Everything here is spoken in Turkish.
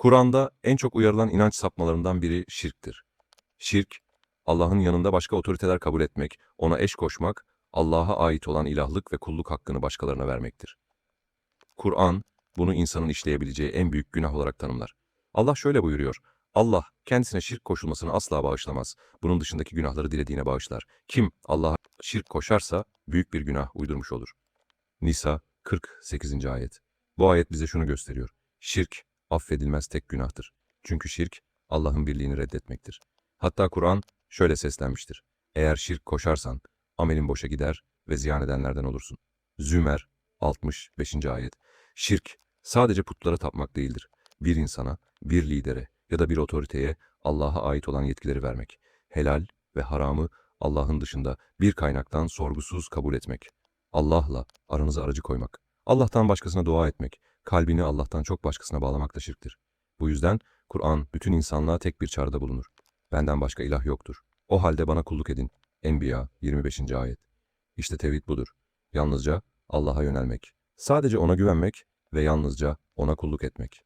Kur'an'da en çok uyarılan inanç sapmalarından biri şirktir. Şirk, Allah'ın yanında başka otoriteler kabul etmek, ona eş koşmak, Allah'a ait olan ilahlık ve kulluk hakkını başkalarına vermektir. Kur'an, bunu insanın işleyebileceği en büyük günah olarak tanımlar. Allah şöyle buyuruyor, Allah kendisine şirk koşulmasını asla bağışlamaz. Bunun dışındaki günahları dilediğine bağışlar. Kim Allah'a şirk koşarsa büyük bir günah uydurmuş olur. Nisa 48. ayet. Bu ayet bize şunu gösteriyor. Şirk affedilmez tek günahtır. Çünkü şirk Allah'ın birliğini reddetmektir. Hatta Kur'an şöyle seslenmiştir. Eğer şirk koşarsan amelin boşa gider ve ziyan edenlerden olursun. Zümer 65. ayet. Şirk sadece putlara tapmak değildir. Bir insana, bir lidere ya da bir otoriteye Allah'a ait olan yetkileri vermek. Helal ve haramı Allah'ın dışında bir kaynaktan sorgusuz kabul etmek. Allah'la aranıza aracı koymak. Allah'tan başkasına dua etmek. Kalbini Allah'tan çok başkasına bağlamak da şirktir. Bu yüzden Kur'an bütün insanlığa tek bir çağrıda bulunur. Benden başka ilah yoktur. O halde bana kulluk edin. Enbiya 25. ayet. İşte tevhid budur. Yalnızca Allah'a yönelmek. Sadece ona güvenmek ve yalnızca ona kulluk etmek.